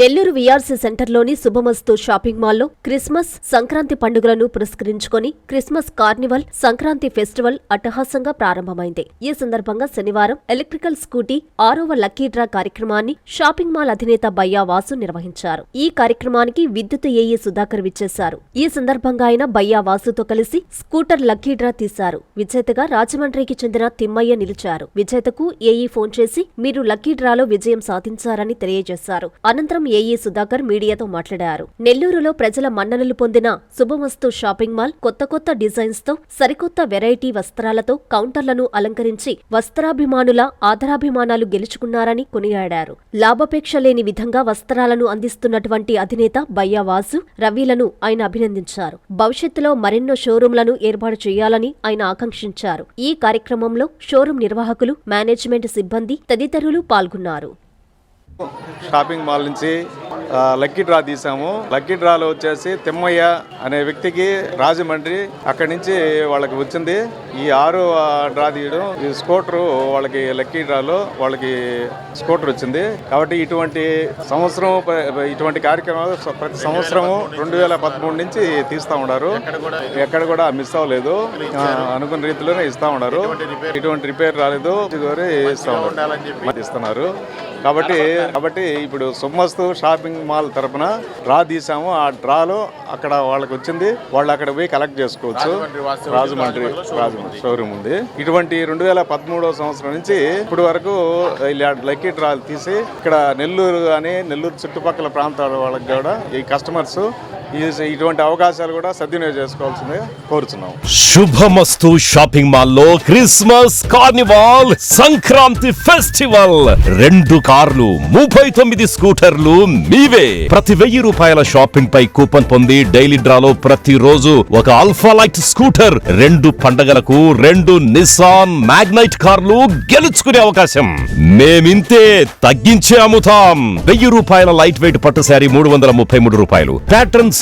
Nellore VRC సెంటర్లోని శుభమస్తు shopping మాల్లో Christmas Sankranti పండుగలను పురస్కరించుకొని క్రిస్మస్ కార్నివల్ సంక్రాంతి ఫెస్టివల్ అట్టహాసంగా ప్రారంభమైంది. ఈ సందర్భంగా శనివారం ఎలక్ట్రికల్ స్కూటీ ఆరవ లక్కీ డ్రా కార్యక్రమాన్ని షాపింగ్ మాల్ అధినేత బయ్యా వాసు నిర్వహించారు. ఈ కార్యక్రమానికి విద్యుత్ ఏఈ సుధాకర్ విచ్చేశారు. ఈ సందర్భంగా ఆయన బయ్యా వాసుతో కలిసి స్కూటర్ లక్కీ డ్రా తీశారు. విజేతగా రాజమండ్రికి చెందిన తిమ్మయ్య నిలిచారు. విజేతకు ఏఈ ఫోన్ చేసి మీరు లక్కీ డ్రాలో విజయం సాధించారని తెలియజేశారు. అనంతరం ఏఈ సుధాకర్ మీడియాతో మాట్లాడారు. నెల్లూరులో ప్రజల మన్ననలు పొందిన శుభమస్తు షాపింగ్ మాల్ కొత్త కొత్త డిజైన్స్తో సరికొత్త వెరైటీ వస్త్రాలతో కౌంటర్లను అలంకరించి వస్త్రాభిమానుల ఆదరాభిమానాలు గెలుచుకున్నారని కొనియాడారు. లాభాపేక్ష లేని విధంగా వస్త్రాలను అందిస్తున్నటువంటి అధినేత బయ్యా రవిలను ఆయన అభినందించారు. భవిష్యత్తులో మరెన్నో షోరూంలను ఏర్పాటు చేయాలని ఆయన ఆకాంక్షించారు. ఈ కార్యక్రమంలో షోరూం నిర్వాహకులు మేనేజ్మెంట్ సిబ్బంది తదితరులు పాల్గొన్నారు. షాపింగ్ మాల్ నుంచి లక్కీ డ్రా తీసాము. లక్కీ డ్రాలో వచ్చేసి తిమ్మయ్య అనే వ్యక్తికి రాజమండ్రి అక్కడి నుంచి వాళ్ళకి వచ్చింది. ఈ ఆరు డ్రా తీయడం ఈ స్కూటరు వాళ్ళకి లక్కీ డ్రాలో వాళ్ళకి స్కూటర్ వచ్చింది. కాబట్టి ఇటువంటి సంవత్సరం ఇటువంటి కార్యక్రమాలు ప్రతి సంవత్సరము రెండు వేల పదమూడు నుంచి తీస్తూ ఉన్నారు. ఎక్కడ కూడా మిస్ అవ్వలేదు. అనుకున్న రీతిలోనే ఇస్తా ఉన్నారు. ఇటువంటి రిపేర్ రాలేదు. ఇస్తా ఉన్నారు. ఇస్తున్నారు. కాబట్టి కాబట్టి ఇప్పుడు సుమస్తు షాపింగ్ మాల్ తరపున డ్రా తీసాము. ఆ డ్రాలో అక్కడ వాళ్ళకి వచ్చింది. వాళ్ళు అక్కడ పోయి కలెక్ట్ చేసుకోవచ్చు. రాజమండ్రి రాజమండ్రి షోరూమ్ ఉంది. ఇటువంటి రెండు వేల పదమూడవ సంవత్సరం నుంచి ఇప్పుడు వరకు ఇలా లక్కీ డ్రా తీసి ఇక్కడ నెల్లూరు కానీ నెల్లూరు చుట్టుపక్కల ప్రాంతాల వాళ్ళకి కూడా ఈ కస్టమర్స్ ఇటువంటి అవకాశాలు కూడా సద్వినియోగం చేసుకోవాల్సిందిగా కోరుతున్నాం శుభమస్తు షాపింగ్ మాల్లో క్రిస్మస్ కార్నివాల్ సంక్రాంతి ఫెస్టివల్. రెండు కార్లు ముప్పై తొమ్మిది స్కూటర్లు మీవే. ప్రతి వెయ్యి రూపాయల షాపింగ్ పై కూపన్ పొంది డైలీ డ్రాలో ప్రతి రోజు ఒక అల్ఫా లైట్ స్కూటర్ రెండు పండగలకు రెండు నిసాన్ మ్యాగ్నైట్ కార్లు గెలుచుకునే అవకాశం. మేమింతే తగ్గించే అమ్ముతాం. వెయ్యి రూపాయల లైట్ వెయిట్ పట్టు శారీ మూడు వందల ముప్పై మూడు రూపాయలు. ప్యాటర్న్స్